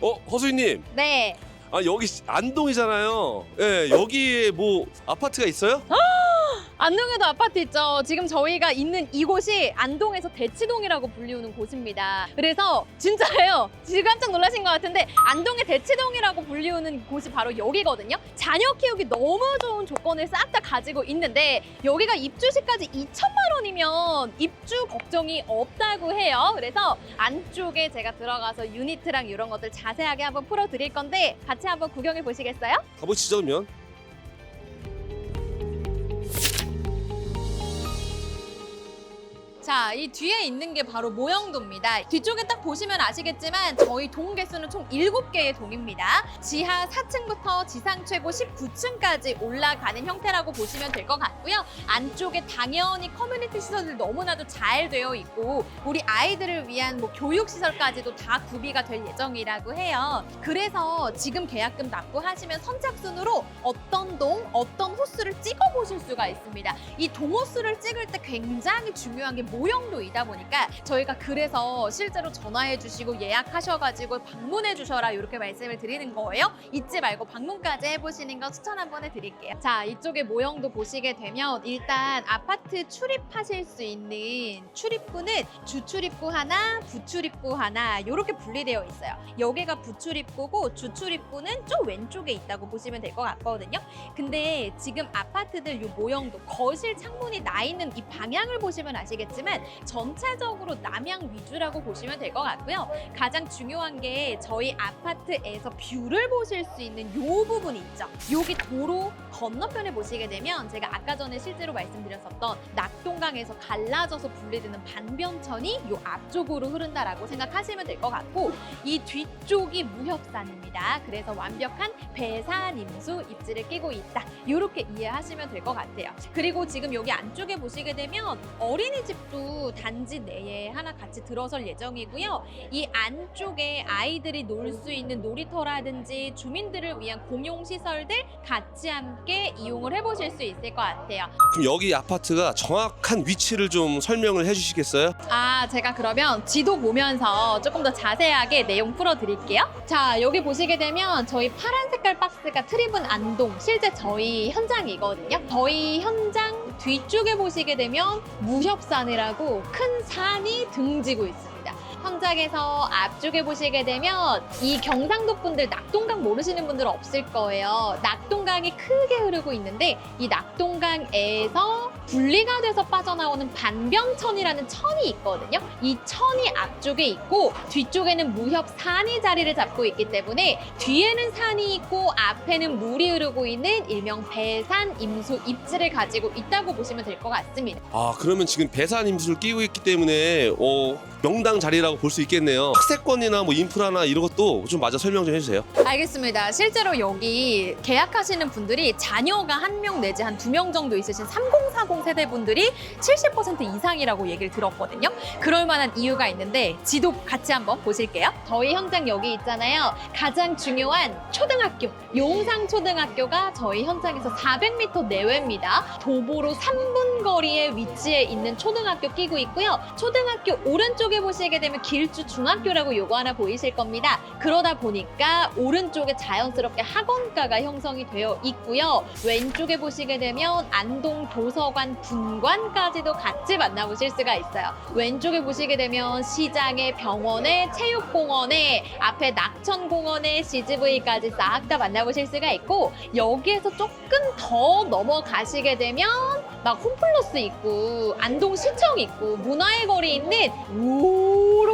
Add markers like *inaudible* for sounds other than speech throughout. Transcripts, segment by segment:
어, 허수인님. 네. 아, 여기 안동이잖아요. 예, 여기에 뭐 아파트가 있어요? 안동에도 아파트 있죠. 지금 저희가 있는 이곳이 안동에서 대치동이라고 불리우는 곳입니다. 그래서 진짜예요. 지금 깜짝 놀라신 것 같은데 안동의 대치동이라고 불리우는 곳이 바로 여기거든요. 자녀 키우기 너무 좋은 조건을 싹 다 가지고 있는데 여기가 입주시까지 2천만 원이면 입주 걱정이 없다고 해요. 그래서 안쪽에 제가 들어가서 유니트랑 이런 것들 자세하게 한번 풀어드릴 건데 같이 한번 구경해 보시겠어요? 가보시죠, 그러면. 자, 이 뒤에 있는 게 바로 모형도입니다. 뒤쪽에 딱 보시면 아시겠지만 저희 동 개수는 총 7개의 동입니다. 지하 4층부터 지상 최고 19층까지 올라가는 형태라고 보시면 될 것 같고요. 안쪽에 당연히 커뮤니티 시설들 너무나도 잘 되어 있고 우리 아이들을 위한 뭐 교육 시설까지도 다 구비가 될 예정이라고 해요. 그래서 지금 계약금 납부하시면 선착순으로 어떤 동, 어떤 호수를 찍어 보실 수가 있습니다. 이 동호수를 찍을 때 굉장히 중요한 게 모형도이다 보니까 저희가 그래서 실제로 전화해 주시고 예약하셔가지고 방문해 주셔라 이렇게 말씀을 드리는 거예요. 잊지 말고 방문까지 해보시는 거 추천 한번 해드릴게요. 자 이쪽에 모형도 보시게 되면 일단 아파트 출입하실 수 있는 출입구는 주출입구 하나, 부출입구 하나 이렇게 분리되어 있어요. 여기가 부출입구고 주출입구는 좀 왼쪽에 있다고 보시면 될 것 같거든요. 근데 지금 아파트들 요 모형도 거실 창문이 나 있는 이 방향을 보시면 아시겠지만 전체적으로 남향 위주라고 보시면 될 것 같고요. 가장 중요한 게 저희 아파트에서 뷰를 보실 수 있는 요 부분 있죠. 여기 도로 건너편에 보시게 되면 제가 아까 전에 실제로 말씀드렸었던 낙동강에서 갈라져서 분리되는 반변천이 요 앞쪽으로 흐른다라고 생각하시면 될 것 같고 이 뒤쪽이 무협산입니다. 그래서 완벽한 배산 임수 입지를 끼고 있다. 이렇게 이해하시면 될 것 같아요. 그리고 지금 여기 안쪽에 보시게 되면 어린이집 도 단지 내에 하나 같이 들어설 예정이고요. 이 안쪽에 아이들이 놀 수 있는 놀이터라든지 주민들을 위한 공용 시설들 같이 함께 이용을 해보실 수 있을 것 같아요. 그럼 여기 아파트가 정확한 위치를 좀 설명을 해주시겠어요? 아, 제가 그러면 지도 보면서 조금 더 자세하게 내용 풀어드릴게요. 자, 여기 보시게 되면 저희 파란 색깔 박스가 트리븐 안동, 실제 저희 현장이거든요. 저희 현장 뒤쪽에 보시게 되면 무협산이라고 큰 산이 등지고 있습니다. 현장에서 앞쪽에 보시게 되면 이 경상도 분들 낙동강 모르시는 분들 없을 거예요. 낙동강이 크게 흐르고 있는데 이 낙동강에서 분리가 돼서 빠져나오는 반병천이라는 천이 있거든요. 이 천이 앞쪽에 있고 뒤쪽에는 무협 산이 자리를 잡고 있기 때문에 뒤에는 산이 있고 앞에는 물이 흐르고 있는 일명 배산 임수 입지를 가지고 있다고 보시면 될 것 같습니다. 아, 그러면 지금 배산 임수를 끼고 있기 때문에 어, 명당 자리라고 볼 수 있겠네요. 학세권이나 뭐 인프라나 이런 것도 좀 마저 설명 좀 해주세요. 알겠습니다. 실제로 여기 계약하시는 분들이 자녀가 한 명 내지 한 두 명 정도 있으신 3040 세대 분들이 70% 이상이라고 얘기를 들었거든요. 그럴 만한 이유가 있는데 지도 같이 한번 보실게요. 저희 현장 여기 있잖아요. 가장 중요한 초등학교, 용상 초등학교가 저희 현장에서 400m 내외입니다. 도보로 3분 거리에 위치해 있는 초등학교 끼고 있고요. 초등학교 오른쪽 에 보시게 되면 길주 중학교라고 요거 하나 보이실 겁니다. 그러다 보니까 오른쪽에 자연스럽게 학원가가 형성이 되어 있고요. 왼쪽에 보시게 되면 안동 도서관 분관까지도 같이 만나보실 수가 있어요. 왼쪽에 보시게 되면 시장에 병원에 체육공원에 앞에 낙천공원에 CGV까지 싹 다 만나보실 수가 있고 여기에서 조금 더 넘어가시게 되면 막 홈플러스 있고 안동 시청 있고 문화의 거리 있는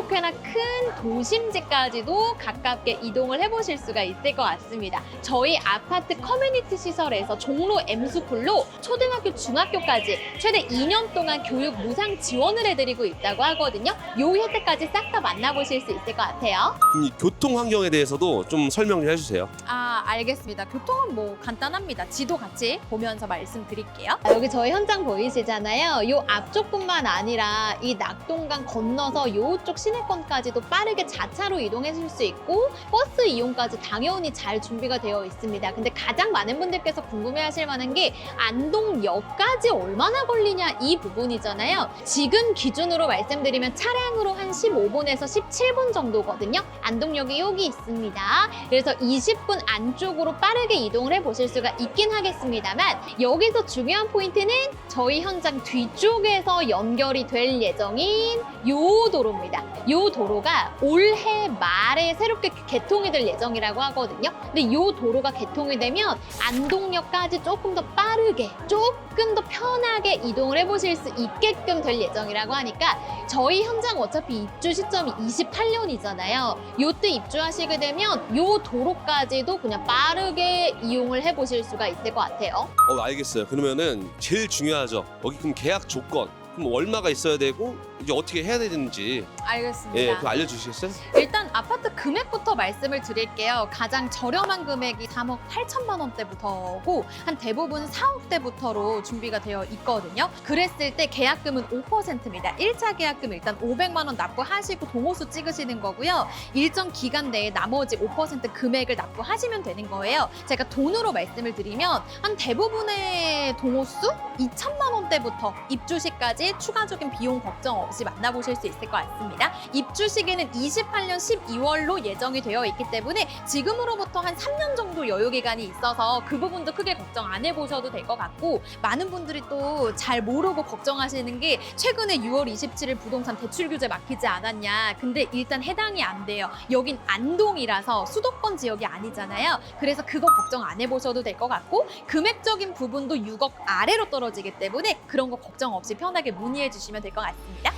이렇게나 큰 도심지까지도 가깝게 이동을 해보실 수가 있을 것 같습니다. 저희 아파트 커뮤니티 시설에서 종로 M수풀로 초등학교, 중학교까지 최대 2년 동안 교육 무상 지원을 해드리고 있다고 하거든요. 요 혜택까지 싹 다 만나보실 수 있을 것 같아요. 그럼 이 교통 환경에 대해서도 좀 설명 좀 해주세요. 아, 알겠습니다. 교통은 뭐 간단합니다. 지도 같이 보면서 말씀드릴게요. 아, 여기 저희 현장 보이시잖아요. 요 앞쪽뿐만 아니라 이 낙동강 건너서 요쪽 지역 시내권까지도 빠르게 자차로 이동하실 수 있고 버스 이용까지 당연히 잘 준비가 되어 있습니다. 근데 가장 많은 분들께서 궁금해하실 만한 게 안동역까지 얼마나 걸리냐 이 부분이잖아요. 지금 기준으로 말씀드리면 차량으로 한 15분에서 17분 정도거든요. 안동역이 여기 있습니다. 그래서 20분 안쪽으로 빠르게 이동을 해 보실 수가 있긴 하겠습니다만 여기서 중요한 포인트는 저희 현장 뒤쪽에서 연결이 될 예정인 요 도로입니다. 요 도로가 올해 말에 새롭게 개통이 될 예정이라고 하거든요. 근데 요 도로가 개통이 되면 안동역까지 조금 더 빠르게 조금 더 편하게 이동을 해보실 수 있게끔 될 예정이라고 하니까 저희 현장 어차피 입주 시점이 28년이잖아요. 요때 입주하시게 되면 요 도로까지도 그냥 빠르게 이용을 해보실 수가 있을 것 같아요. 어 알겠어요. 그러면은 제일 중요하죠. 여기 그럼 계약 조건. 그럼 얼마가 있어야 되고 이제 어떻게 해야 되는지 알겠습니다. 예, 그거 알려주시겠어요? 일단 아파트 금액부터 말씀을 드릴게요. 가장 저렴한 금액이 3억 8천만 원대부터고 한 대부분 4억대부터로 준비가 되어 있거든요. 그랬을 때 계약금은 5%입니다. 1차 계약금 일단 500만 원 납부하시고 동호수 찍으시는 거고요. 일정 기간 내에 나머지 5% 금액을 납부하시면 되는 거예요. 제가 돈으로 말씀을 드리면 한 대부분의 동호수 2천만 원대부터 입주 시까지 추가적인 비용 걱정 없이 만나보실 수 있을 것 같습니다. 입주 시기는 28년 12월로 예정이 되어 있기 때문에 지금으로부터 한 3년 정도 여유 기간이 있어서 그 부분도 크게 걱정 안 해보셔도 될 것 같고 많은 분들이 또 잘 모르고 걱정하시는 게 최근에 6월 27일 부동산 대출 규제 막히지 않았냐. 근데 일단 해당이 안 돼요. 여긴 안동이라서 수도권 지역이 아니잖아요. 그래서 그거 걱정 안 해보셔도 될 것 같고 금액적인 부분도 6억 아래로 떨어지기 때문에 그런 거 걱정 없이 편하게 문의해 주시면 될 것 같습니다.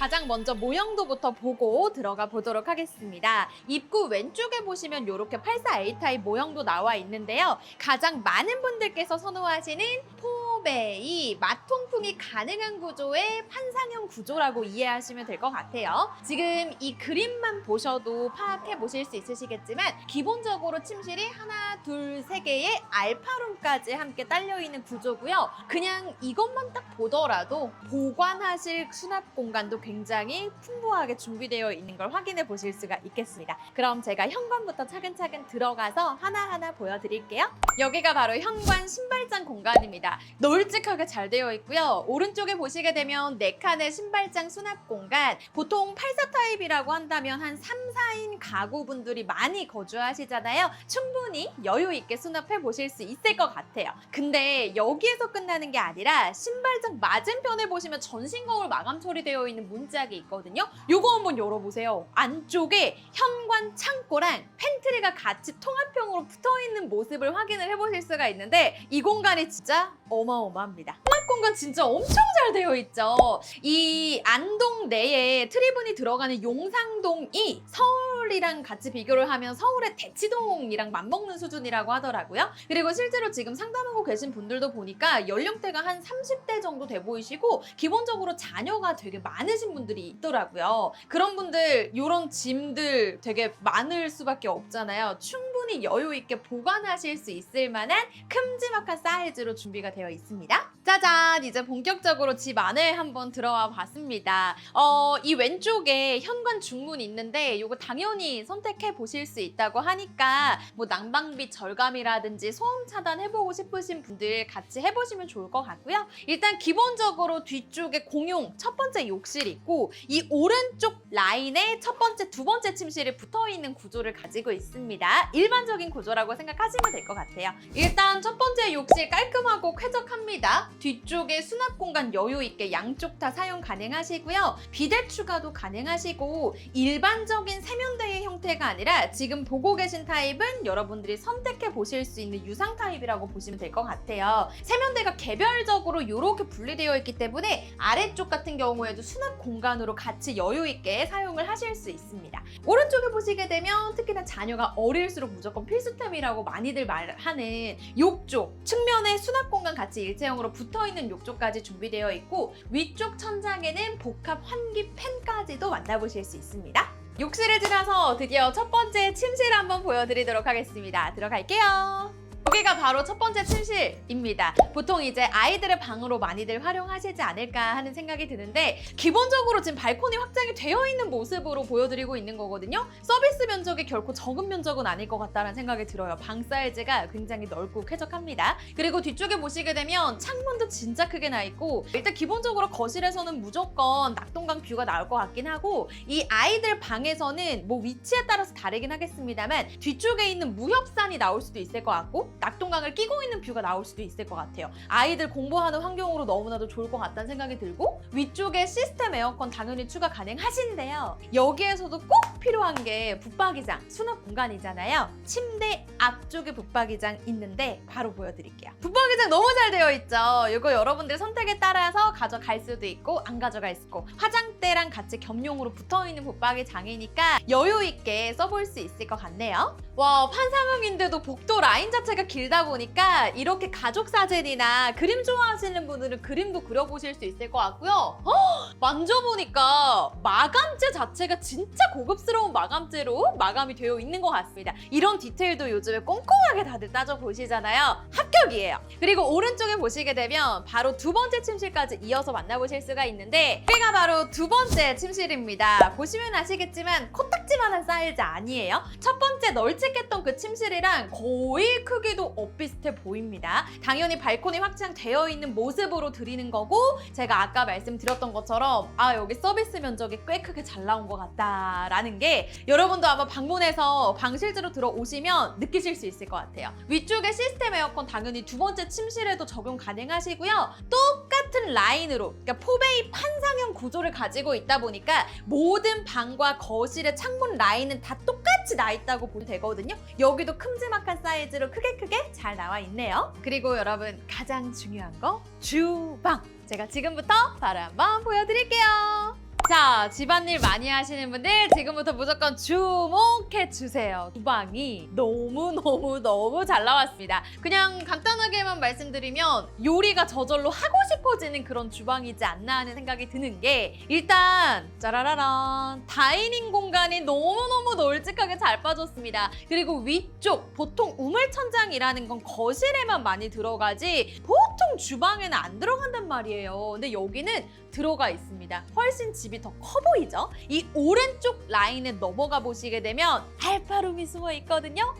가장 먼저 모형도부터 보고 들어가 보도록 하겠습니다. 입구 왼쪽에 보시면 이렇게 84A 타입 모형도 나와 있는데요. 가장 많은 분들께서 선호하시는 포 베이 마통풍이 가능한 구조의 판상형 구조라고 이해하시면 될 것 같아요. 지금 이 그림만 보셔도 파악해 보실 수 있으시겠지만 기본적으로 침실이 하나, 둘, 세 개의 알파룸까지 함께 딸려 있는 구조고요. 그냥 이것만 딱 보더라도 보관하실 수납 공간도 굉장히 풍부하게 준비되어 있는 걸 확인해 보실 수가 있겠습니다. 그럼 제가 현관부터 차근차근 들어가서 하나하나 보여드릴게요. 여기가 바로 현관 신발장 공간입니다. 널찍하게 잘 되어 있고요. 오른쪽에 보시게 되면 네칸의 신발장 수납 공간. 보통 84 타입이라고 한다면 한 3, 4인 가구분들이 많이 거주하시잖아요. 충분히 여유 있게 수납해 보실 수 있을 것 같아요. 근데 여기에서 끝나는 게 아니라 신발장 맞은편에 보시면 전신 거울 마감 처리되어 있는 문짝이 있거든요. 요거 한번 열어보세요. 안쪽에 현관 창고랑 팬트리가 같이 통합형으로 붙어 있는 모습을 확인을 해보실 수가 있는데 이 공간이 진짜 어마어마 합니다. 공간 진짜 엄청 잘 되어 있죠. 이 안동 내에 트리분이 들어가는 용상동이 서울이랑 같이 비교를 하면 서울의 대치동이랑 맞먹는 수준이라고 하더라고요. 그리고 실제로 지금 상담하고 계신 분들도 보니까 연령대가 한 30대 정도 돼 보이시고 기본적으로 자녀가 되게 많으신 분들이 있더라고요. 그런 분들 이런 짐들 되게 많을 수밖에 없잖아요. 충분히 여유 있게 보관하실 수 있을 만한 큼지막한 사이즈로 준비가 되어 있습니다. 짜잔! 이제 본격적으로 집 안에 한번 들어와 봤습니다. 어, 이 왼쪽에 현관 중문이 있는데 이거 당연히 선택해 보실 수 있다고 하니까 뭐 난방비 절감이라든지 소음 차단 해보고 싶으신 분들 같이 해보시면 좋을 것 같고요. 일단 기본적으로 뒤쪽에 공용 첫 번째 욕실 있고 이 오른쪽 라인에 첫 번째, 두 번째 침실이 붙어 있는 구조를 가지고 있습니다. 일반적인 구조라고 생각하시면 될 것 같아요. 일단 첫 번째 욕실 깔끔하고 쾌적합니다. 뒤쪽에 수납 공간 여유 있게 양쪽 다 사용 가능하시고요. 비대 추가도 가능하시고 일반적인 세면대의 형태가 아니라 지금 보고 계신 타입은 여러분들이 선택해 보실 수 있는 유상 타입이라고 보시면 될 것 같아요. 세면대가 개별적으로 이렇게 분리되어 있기 때문에 아래쪽 같은 경우에도 수납 공간으로 같이 여유 있게 사용을 하실 수 있습니다. 오른쪽에 보시게 되면 특히나 자녀가 어릴수록 무조건 필수템이라고 많이들 말하는 욕조 측면에 수납 공간 같이 일체형으로 붙어 있는 욕조까지 준비되어 있고 위쪽 천장에는 복합 환기 팬까지도 만나보실 수 있습니다. 욕실을 지나서 드디어 첫 번째 침실 한번 보여드리도록 하겠습니다. 들어갈게요. 여기가 바로 첫 번째 침실입니다. 보통 이제 아이들의 방으로 많이들 활용하시지 않을까 하는 생각이 드는데 기본적으로 지금 발코니 확장이 되어 있는 모습으로 보여드리고 있는 거거든요. 서비스 면적이 결코 적은 면적은 아닐 것 같다는 생각이 들어요. 방 사이즈가 굉장히 넓고 쾌적합니다. 그리고 뒤쪽에 보시게 되면 창문도 진짜 크게 나 있고 일단 기본적으로 거실에서는 무조건 낙동강 뷰가 나올 것 같긴 하고 이 아이들 방에서는 뭐 위치에 따라서 다르긴 하겠습니다만 뒤쪽에 있는 무협산이 나올 수도 있을 것 같고 낙동강을 끼고 있는 뷰가 나올 수도 있을 것 같아요. 아이들 공부하는 환경으로 너무나도 좋을 것 같다는 생각이 들고 위쪽에 시스템 에어컨 당연히 추가 가능하신데요. 여기에서도 꼭 필요한 게 붙박이장, 수납 공간이잖아요. 침대 앞쪽에 붙박이장 있는데 바로 보여드릴게요. 붙박이장 너무 잘 되어 있죠. 이거 여러분들 선택에 따라서 가져갈 수도 있고 안 가져갈 수 있고 화장대랑 같이 겸용으로 붙어있는 붙박이장이니까 여유 있게 써볼 수 있을 것 같네요. 와 판상형인데도 복도 라인 자체가 길다 보니까 이렇게 가족 사진이나 그림 좋아하시는 분들은 그림도 그려보실 수 있을 것 같고요. 헉, 만져보니까 마감재 자체가 진짜 고급스러운 마감재로 마감이 되어 있는 것 같습니다. 이런 디테일도 요즘에 꼼꼼하게 다들 따져보시잖아요. 합격이에요. 그리고 오른쪽에 보시게 되면 바로 두 번째 침실까지 이어서 만나보실 수가 있는데 여기가 바로 두 번째 침실입니다. 보시면 아시겠지만 코딱지만한 사이즈 아니에요. 첫 번째 널찍했던 그 침실이랑 거의 크 기도 엇비슷해 보입니다. 당연히 발코니 확장되어 있는 모습으로 드리는 거고 제가 아까 말씀드렸던 것처럼 아 여기 서비스 면적이 꽤 크게 잘 나온 것 같다라는 게 여러분도 아마 방문해서 방 실제로 들어오시면 느끼실 수 있을 것 같아요. 위쪽에 시스템 에어컨 당연히 두 번째 침실에도 적용 가능하시고요. 똑같은 라인으로 그러니까 포베이 판상형 구조를 가지고 있다 보니까 모든 방과 거실의 창문 라인은 다 똑같 이 나 있다고 보면 되거든요. 여기도 큼지막한 사이즈로 크게 크게 잘 나와 있네요. 그리고 여러분 가장 중요한 거 주방. 제가 지금부터 바로 한번 보여드릴게요. 자, 집안일 많이 하시는 분들 지금부터 무조건 주목해 주세요. 주방이 너무너무너무 잘 나왔습니다. 그냥 간단하게만 말씀드리면 요리가 저절로 하고 싶어지는 그런 주방이지 않나 하는 생각이 드는 게 일단 짜라라란 다이닝 공간이 너무너무 널찍하게 잘 빠졌습니다. 그리고 위쪽 보통 우물천장이라는 건 거실에만 많이 들어가지 보통 주방에는 안 들어간단 말이에요. 근데 여기는 들어가 있습니다. 훨씬 집이 더 커 보이죠? 이 오른쪽 라인에 넘어가 보시게 되면 알파룸이 숨어 있거든요.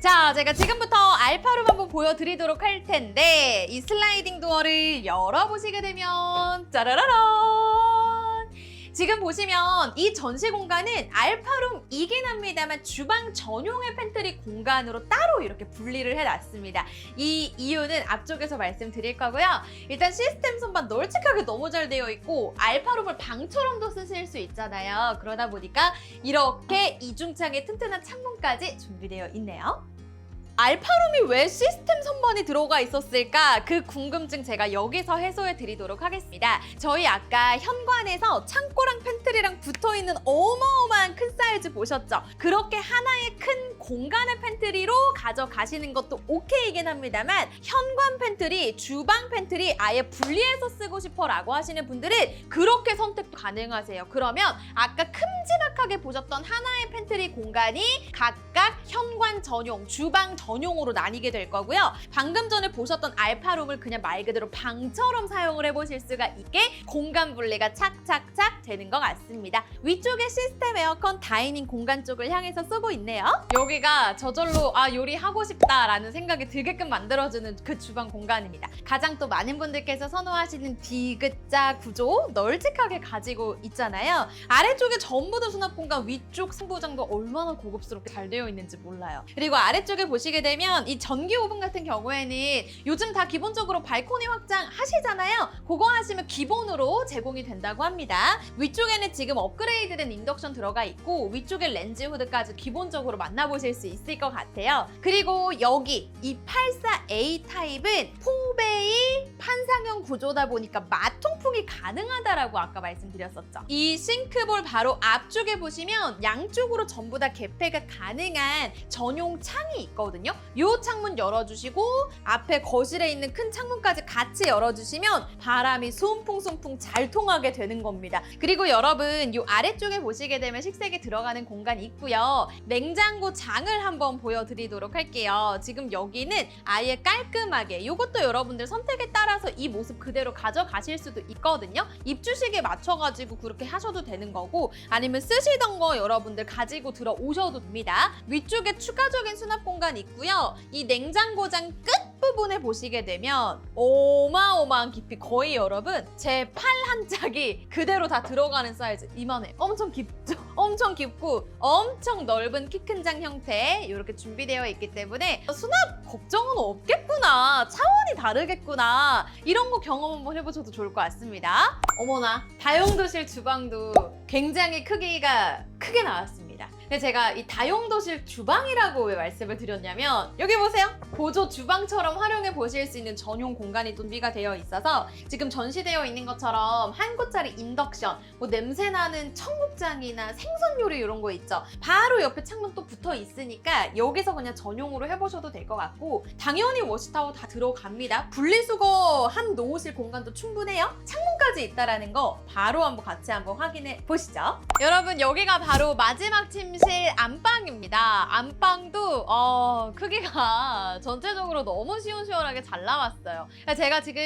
자, 제가 지금부터 알파룸 한번 보여드리도록 할 텐데 이 슬라이딩 도어를 열어보시게 되면 짜라라란 지금 보시면 이 전시 공간은 알파룸 이긴 합니다만 주방 전용의 팬트리 공간으로 따로 이렇게 분리를 해놨습니다. 이 이유는 앞쪽에서 말씀드릴 거고요. 일단 시스템 선반 널찍하게 너무 잘 되어 있고 알파룸을 방처럼도 쓰실 수 있잖아요. 그러다 보니까 이렇게 이중창에 튼튼한 창문까지 준비되어 있네요. 알파룸이 왜 시스템 선반이 들어가 있었을까? 그 궁금증 제가 여기서 해소해 드리도록 하겠습니다. 저희 아까 현관에서 창고랑 팬트리랑 붙어 있는 어마어마한 큰 사이즈 보셨죠? 그렇게 하나의 큰 공간의 팬트리로 가져가시는 것도 오케이긴 합니다만 현관 팬트리, 주방 팬트리 아예 분리해서 쓰고 싶어라고 하시는 분들은 그렇게 선택 가능하세요. 그러면 아까 큼지막하게 보셨던 하나의 팬트리 공간이 각각 현관 전용, 주방 전용 으로 나뉘게 될 거고요. 방금 전에 보셨던 알파룸을 그냥 말 그대로 방처럼 사용을 해보실 수가 있게 공간 분리가 착착착 되는 것 같습니다. 위쪽에 시스템 에어컨 다이닝 공간 쪽을 향해서 쓰고 있네요. 여기가 저절로 아 요리하고 싶다라는 생각이 들게끔 만들어주는 그 주방 공간입니다. 가장 또 많은 분들께서 선호하시는 디귿자 구조 널찍하게 가지고 있잖아요. 아래쪽에 전부 다 수납 공간, 위쪽 승부장도 얼마나 고급스럽게 잘 되어 있는지 몰라요. 그리고 아래쪽에 보시게 되면 이 전기 오븐 같은 경우에는 요즘 다 기본적으로 발코니 확장 하시잖아요. 그거 하시면 기본으로 제공이 된다고 합니다. 위쪽에는 지금 업그레이드된 인덕션 들어가 있고 위쪽에 렌즈 후드까지 기본적으로 만나보실 수 있을 것 같아요. 그리고 여기 이 84A 타입은 포베이 판상형 구조다 보니까 마 통풍이 가능하다라고 아까 말씀드렸었죠. 이 싱크볼 바로 앞쪽에 보시면 양쪽으로 전부 다 개폐가 가능한 전용 창이 있거든요. 이 창문 열어주시고 앞에 거실에 있는 큰 창문까지 같이 열어주시면 바람이 솜풍솜풍 잘 통하게 되는 겁니다. 그리고 여러분 이 아래쪽에 보시게 되면 식색이 들어가는 공간이 있고요. 냉장고 장을 한번 보여드리도록 할게요. 지금 여기는 아예 깔끔하게 이것도 여러분들 선택에 따라서 이 모습 그대로 가져가실 수도 있거든요. 입주식에 맞춰가지고 그렇게 하셔도 되는 거고 아니면 쓰시던 거 여러분들 가지고 들어오셔도 됩니다. 위쪽에 추가적인 수납 공간 있고요. 이 냉장고장 끝 부분에 보시게 되면 어마어마한 깊이 거의 여러분 제 팔 한 짝이 그대로 다 들어가는 사이즈. 이만해. 엄청 깊죠? *laughs* 엄청 깊고 엄청 넓은 키 큰 장 형태. 이렇게 준비되어 있기 때문에 수납 걱정은 없겠구나. 차원이 다르겠구나. 이런 거 경험 한번 해보셔도 좋을 것 같습니다. 어머나 다용도실 주방도 굉장히 크기가 크게 나왔습니다 근데 제가 이 다용도실 주방이라고 왜 말씀을 드렸냐면 여기 보세요. 보조 주방처럼 활용해 보실 수 있는 전용 공간이 준비가 되어 있어서 지금 전시되어 있는 것처럼 한 곳짜리 인덕션 뭐 냄새 나는 청국장이나 생선 요리 이런 거 있죠. 바로 옆에 창문 또 붙어 있으니까 여기서 그냥 전용으로 해보셔도 될 것 같고 당연히 워시타워 다 들어갑니다. 분리수거 한 놓으실 공간도 충분해요. 창문까지 있다라는 거 바로 한번 같이 한번 확인해 보시죠. 여러분 여기가 바로 마지막 침실 안방입니다 안방도 어, 크기가 *laughs* 전체적으로 너무 시원시원하게 잘 나왔어요 제가 지금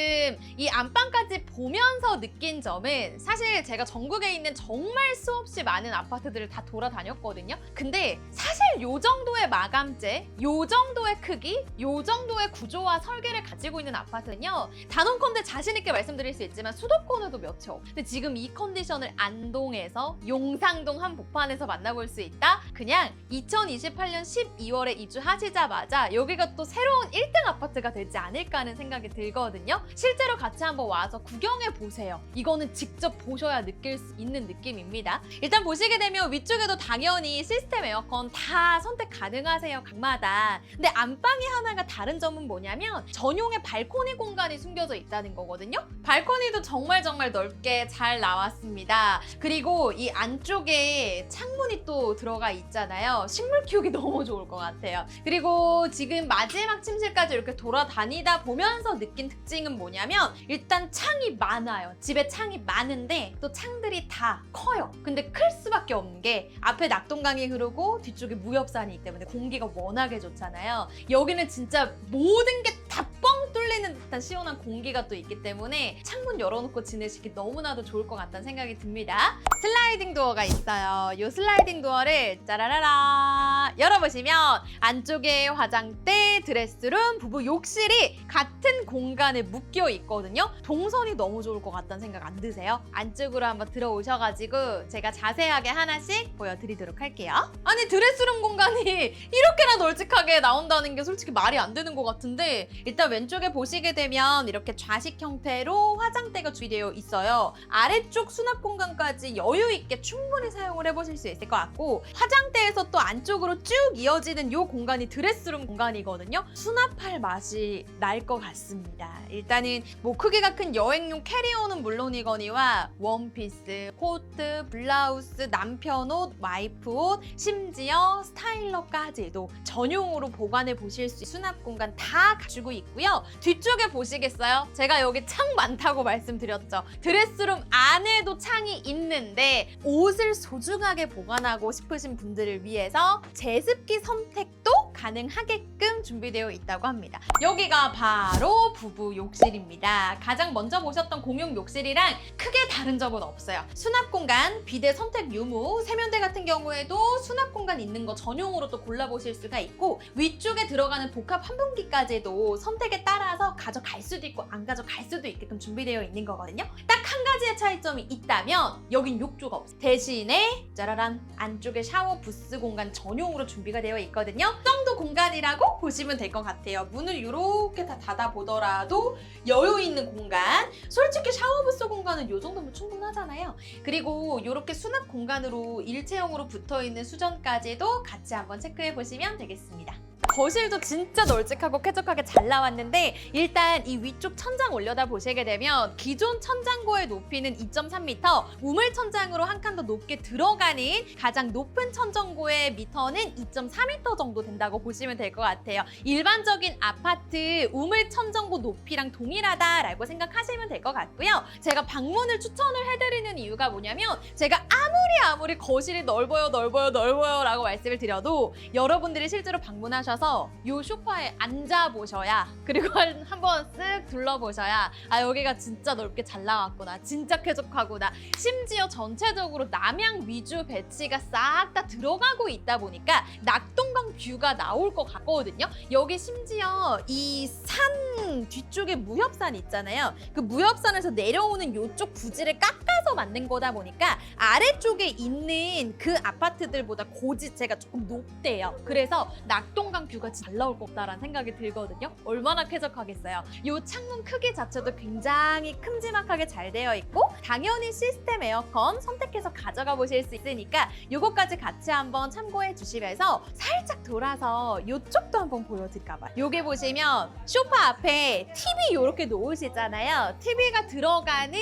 이 안방까지 보면서 느낀 점은 사실 제가 전국에 있는 정말 수없이 많은 아파트들을 다 돌아다녔거든요. 근데 사실 요 정도의 마감재, 요 정도의 크기, 요 정도의 구조와 설계를 가지고 있는 아파트는요. 단언컨대 자신 있게 말씀드릴 수 있지만 수도권에도 몇 채 없. 근데 지금 이 컨디션을 안동에서 용상동 한 복판에서 만나볼 수 있다. 그냥 2028년 12월에 입주하시자마자 여기가 또 새로운 1등 아파트가 되지 않을까 하는 생각이 들거든요. 실제로 같이 한번 와서 구경해 보세요. 이거는 직접 보셔야 느낄 수 있는 느낌입니다. 일단 보시게 되면 위쪽에도 당연히 시스템 에어컨 다 선택 가능하세요, 각마다. 근데 안방이 하나가 다른 점은 뭐냐면 전용의 발코니 공간이 숨겨져 있다는 거거든요. 발코니도 정말 정말 넓게 잘 나왔습니다. 그리고 이 안쪽에 창문이 또 들어 가 있잖아요. 식물 키우기 *laughs* 너무 좋을 것 같아요. 그리고 지금 마지막 침실까지 이렇게 돌아다니다 보면서 느낀 특징은 뭐냐면 일단 창이 많아요. 집에 창이 많은데 또 창들이 다 커요. 근데 클 수밖에 없는 게 앞에 낙동강이 흐르고 뒤쪽에 무역산이 있기 때문에 공기가 워낙에 좋잖아요. 여기는 진짜 모든 게 다 뻥 뚫리는 듯한 시원한 공기가 또 있기 때문에 창문 열어놓고 지내시기 너무나도 좋을 것 같다는 생각이 듭니다. 슬라이딩 도어가 있어요. 이 슬라이딩 도어를 짜라라라 열어보시면 안쪽에 화장대, 드레스룸, 부부 욕실이 같은 공간에 묶여 있거든요. 동선이 너무 좋을 것 같다는 생각 안 드세요? 안쪽으로 한번 들어오셔가지고 제가 자세하게 하나씩 보여드리도록 할게요. 아니 드레스룸 공간이 *laughs* 이렇게나 널찍하게 나온다는 게 솔직히 말이 안 되는 것 같은데 일단 왼쪽에 보시게 되면 이렇게 좌식 형태로 화장대가 준비되어 있어요. 아래쪽 수납 공간까지 여유 있게 충분히 사용을 해보실 수 있을 것 같고 화장대에서 또 안쪽으로 쭉 이어지는 이 공간이 드레스룸 공간이거든요. 수납할 맛이 날 것 같습니다. 일단은 뭐 크기가 큰 여행용 캐리어는 물론이거니와 원피스, 코트, 블라우스, 남편 옷, 와이프 옷, 심지어 스타일러까지도 전용으로 보관해 보실 수 있는 수납 공간 다 가지고 있고요. 뒤쪽에 보시겠어요? 제가 여기 창 많다고 말씀드렸죠. 드레스룸 안에도 창이 있는데 옷을 소중하게 보관하고 싶 으신 분들을 위해서 제습기 선택도 가능하게끔 준비되어 있다고 합니다. 여기가 바로 부부 욕실입니다. 가장 먼저 보셨던 공용 욕실이랑 크게 다른 점은 없어요. 수납 공간, 비대 선택 유무, 세면대 같은 경우에도 수납 공간 있는 거 전용으로 또 골라보실 수가 있고 위쪽에 들어가는 복합 환풍기까지도 선택에 따라서 가져갈 수도 있고 안 가져갈 수도 있게끔 준비되어 있는 거거든요. 딱 한 가지의 차이점이 있다면 여긴 욕조가 없어요. 대신에 짜라란 안쪽에 샤워 부스 공간 전용으로 준비가 되어 있거든요. 이 정도 공간이라고 보시면 될 것 같아요. 문을 이렇게 다 닫아 보더라도 여유 있는 공간. 솔직히 샤워 부스 공간은 이 정도면 충분하잖아요. 그리고 이렇게 수납 공간으로 일체형으로 붙어 있는 수전까지도 같이 한번 체크해 보시면 되겠습니다. 거실도 진짜 널찍하고 쾌적하게 잘 나왔는데 일단 이 위쪽 천장 올려다 보시게 되면 기존 천장고의 높이는 2.3m, 우물 천장으로 한 칸 더 높게 들어가는 가장 높은 천정고의 미터는 2.4m 정도 된다고 보시면 될 것 같아요. 일반적인 아파트 우물 천정고 높이랑 동일하다라고 생각하시면 될 것 같고요. 제가 방문을 추천을 해드리는 이유가 뭐냐면 제가 아무리 아무리 거실이 넓어요, 넓어요, 넓어요 라고 말씀을 드려도 여러분들이 실제로 방문하셔서 이 소파에 앉아 보셔야 그리고 한- 한번 쓱 둘러보셔야 아 여기가 진짜 넓게 잘 나왔구나, 진짜 쾌적하구나. 심지어 전체적으로 남향 위주 배치가 싹 다 들어가고 있다 보니까 낙동강 뷰가 나올 것 같거든요. 여기 심지어 이 산 뒤쪽에 무협산 있잖아요. 그 무협산에서 내려오는 요쪽 부지를 깎아서 만든 거다 보니까 아래쪽 에 있는 그 아파트들보다 고지체가 조금 높대요. 그래서 낙동강 뷰가 잘 나올 것 같다라는 생각이 들거든요. 얼마나 쾌적하겠어요. 요 창문 크기 자체도 굉장히 큼지막하게 잘 되어 있고 당연히 시스템 에어컨 선택해서 가져가 보실 수 있으니까 요것까지 같이 한번 참고해 주시면서 살짝 돌아서 요쪽도 한번 보여드릴까 봐요. 요게 보시면 소파 앞에 TV 이렇게 놓으시잖아요. TV가 들어가는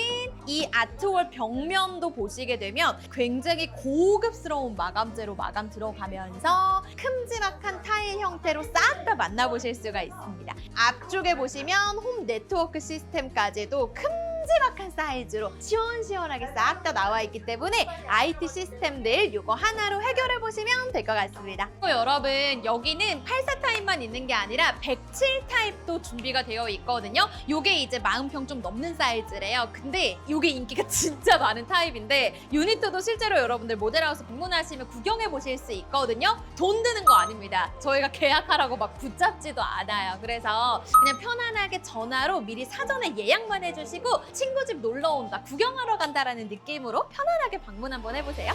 이 아트월 벽면도 보시게 되면 굉장히 고급스러운 마감재로 마감 들어가면서 큼지막한 타일 형태로 싹 다 만나보실 수가 있습니다. 앞쪽에 보시면 홈 네트워크 시스템까지도 큼지막한 사이즈로 시원시원하게 싹 다 나와 있기 때문에 IT 시스템들 이거 하나로 해결해 보시면 될 것 같습니다. 또 여러분 여기는 84 타입만 있는 게 아니라 107 타입도 준비가 되어 있거든요. 요게 이제 마음평 좀 넘는 사이즈래요. 근데 요게 인기가 *laughs* 진짜 많은 타입인데 유니트도 실제로 여러분들 모델하우스 방문하시면 구경해 보실 수 있거든요. 돈 드는 거 아닙니다. 저희가 계약하라고 막 붙잡지도 않아요. 그래서 그냥 편안하게 전화로 미리 사전에 예약만 해주시고 친구 집 놀러 온다, 구경하러 간다라는 느낌으로 편안하게 방문 한번 해보세요.